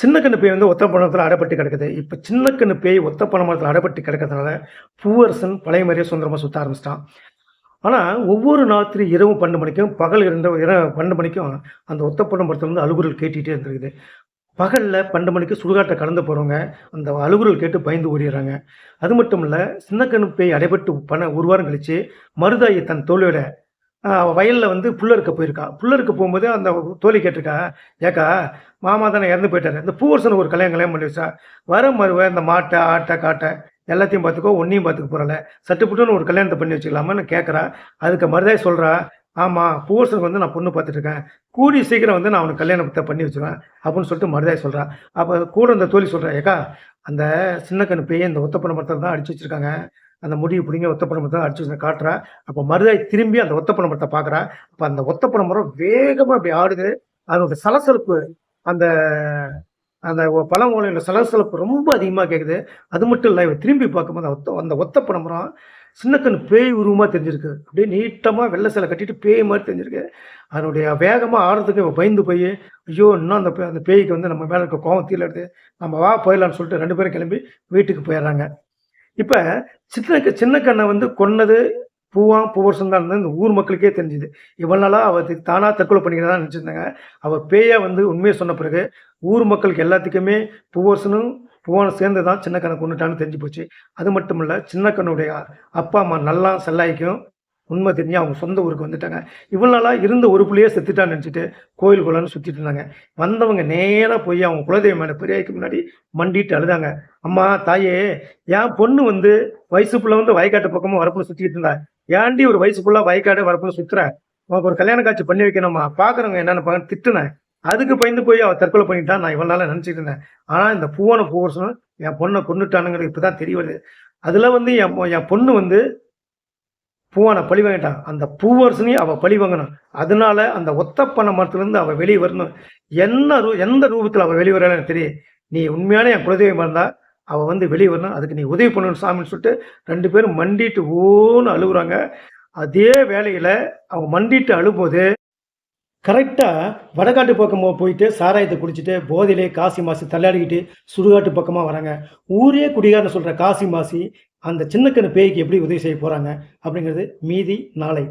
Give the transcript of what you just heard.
சின்ன கண்ணு பேய் வந்து ஒத்த பணத்தில் அடைப்பட்டு கிடக்குது. இப்போ சின்ன கண்ணு பேய் ஒத்த பணமரத்தில் அடைப்பட்டு கிடக்கிறதுனால பூவரசன் பழைய மாதிரியே சுந்தரமாக சுற்ற ஆரம்பிச்சிட்டான். ஆனால் ஒவ்வொரு ராத்திரி இரவு பன்னெண்டு மணிக்கும் பகல் இரண்டு இரவு பன்னெண்டு மணிக்கும் அந்த ஒத்த பணமரத்தில் வந்து அழுகுரல் கேட்டுகிட்டே இருந்திருக்குது. பகலில் பன்னெண்டு மணிக்கு சுடுகாட்டை கடந்து போகிறவங்க அந்த அழுகுரல் கேட்டு பயந்து ஓடிடுறாங்க. அது மட்டும் இல்லை சின்ன கண்ணு பேய் அடைபட்டு பண்ண ஒரு வாரம் கழித்து மருதாயி தன் தோழியோட வயலில் வந்து புல்லறுக்க போயிருக்கா. புல்லறுக்க போகும்போது அந்த தோழி கேட்டிருக்கா ஏக்கா மாமா தானே இறந்து போயிட்டாரு. இந்த பூவரசனுக்கு ஒரு கல்யாணம் கல்யாணம் பண்ணி வச்சா வர மருவ இந்த மாட்டை ஆட்டை காட்டை எல்லாத்தையும் பார்த்துக்கோ ஒன்றையும் பார்த்துக்க போகிறல சட்டுப்புட்டுன்னு ஒரு கல்யாணத்தை பண்ணி வச்சுக்கலாமான்னு கேட்குறா அதுக்கு மருதாய் சொல்கிறா ஆமாம் பூவரசனுக்கு வந்து நான் பொண்ணு பார்த்துட்ருக்கேன் கூடி சீக்கிரம் வந்து நான் அவனுக்கு கல்யாணத்தை பண்ணி வச்சுருவேன் அப்படின்னு சொல்லிட்டு மருதாய் சொல்கிறான் அப்போ கூட அந்த தோழி சொல்கிறேன் ஏக்கா அந்த சின்ன கண்ணு பேய் இந்த ஒத்தப்பன மரத்தில் தான் அடிச்சு வச்சுருக்காங்க. அந்த முடிவு பிடிங்க ஒத்தப்பன மரத்தை அடிச்சு வச்சு காட்டுறா. அப்போ மருதாய் திரும்பி அந்த ஒத்தப்பன மரத்தை பார்க்குறா. அப்போ அந்த ஒத்தப்பன மரம் வேகமாக அப்படி ஆடுது. அதோட சலசலப்பு அந்த அந்த பழமொழியில் சலசலப்பு ரொம்ப அதிகமாக கேட்குது அது மட்டும் இல்லை திரும்பி பார்க்கும்போது அந்த ஒத்த அந்த ஒத்தப்பன மரம் சின்ன பேய் உருவமாக தெரிஞ்சிருக்கு. அப்படியே நீட்டமாக வெள்ளை சிலை கட்டிட்டு பேய் மாதிரி தெரிஞ்சிருக்கு. அதனுடைய வேகமாக ஆடுறதுக்கு பயந்து போய் ஐயோ இன்னும் அந்த அந்த பேய்க்கு வந்து நம்ம மேலே இருக்க கோவம் தீல எடுத்து நம்ம வா போயிடலான்னு சொல்லிட்டு ரெண்டு பேரும் கிளம்பி வீட்டுக்கு போயிடுறாங்க. இப்போ சின்ன சின்ன கண்ணை வந்து கொன்னது பூவான் பூவரசம் தான். இந்த ஊர் மக்களுக்கே தெரிஞ்சுது. இவ்வளோ நாளாக அவள் தானாக தற்கொலை பண்ணிக்கிறதா நினச்சிருந்தாங்க. அவள் பேயாக வந்து உண்மையை சொன்ன பிறகு ஊர் மக்களுக்கு எல்லாத்துக்குமே பூவரசனும் பூவானும் சேர்ந்து தான் சின்ன கண்ணை கொண்டுட்டான்னு தெரிஞ்சு போச்சு. அது மட்டும் இல்லை சின்ன கண்ணுடைய அப்பா அம்மா நல்லா செல்லாய்க்கும். உண்மை தெரிஞ்சு அவங்க சொந்த ஊருக்கு வந்துட்டாங்க. இவ்வளோ நாளாக இருந்த ஒரு புள்ளையே செத்துட்டான்னு நினச்சிட்டு கோயில் குளம்னு சுற்றிட்டு இருந்தாங்க. வந்தவங்க நேராக போய் அவங்க குலதெய்வம் மேலே பெரியாய்க்கு முன்னாடி மண்டிட்டு அழுதாங்க. அம்மா தாயே என் பொண்ணு வந்து வயசு வயசுக்குள்ள வந்து வயக்காட்டு பக்கமும் வரப்புல சுற்றிட்டு இருந்தா. ஏன்டி ஒரு வயசு ஃபுல்லாக வயக்காடு வரப்புல சுற்றுற உனக்கு ஒரு கல்யாண காட்சி பண்ணி வைக்கணுமா? பார்க்குறவங்க என்னென்ன பார்க்க திட்டுனேன். அதுக்கு பயந்து போய் அவள் தற்கொலை பண்ணிட்டான் நான் இவ்வளோ நாளாக நினச்சிட்டு இருந்தேன். ஆனால் இந்த பூவனை பூவரசனும் என் பொண்ணை கொண்டுட்டானுங்கிறது இப்போ தான் தெரிய வருது அதில் வந்து என் என் பொண்ணு வந்து பூவானை பழி வாங்கிட்டான் அந்த பூவரசனையும் அவள் பழி வாங்கணும் அதனால அந்த ஒத்தப்பனை மரத்துலேருந்து அவள் வெளியே வரணும். என்ன ரூ எந்த ரூபத்தில் அவள் வெளியே வரான்னு தெரியும் நீ உண்மையான என் குலதெய்வம் இருந்தால் அவள் வந்து வெளியே வரணும். அதுக்கு நீ உதவி பண்ணணும் சாமின்னு சொல்லிட்டு ரெண்டு பேரும் மண்டிட்டு ஓன்னு அழுகுறாங்க. அதே வேலையில் அவங்க மண்டிட்டு அழும்போது கரெக்டாக வடகாட்டு பக்கமாக போயிட்டு சாராயத்தை குடிச்சிட்டு போதையிலே காசி மாசி தள்ளாடிக்கிட்டு சுடுகாட்டு பக்கமாக வராங்க. ஊரே குடிகாரன்னு சொல்கிற காசி மாசி அந்த சின்னக்கண்ணு பேய்க்கு எப்படி உதவி செய்ய போகிறாங்க அப்படிங்கிறது மீதி நாளை.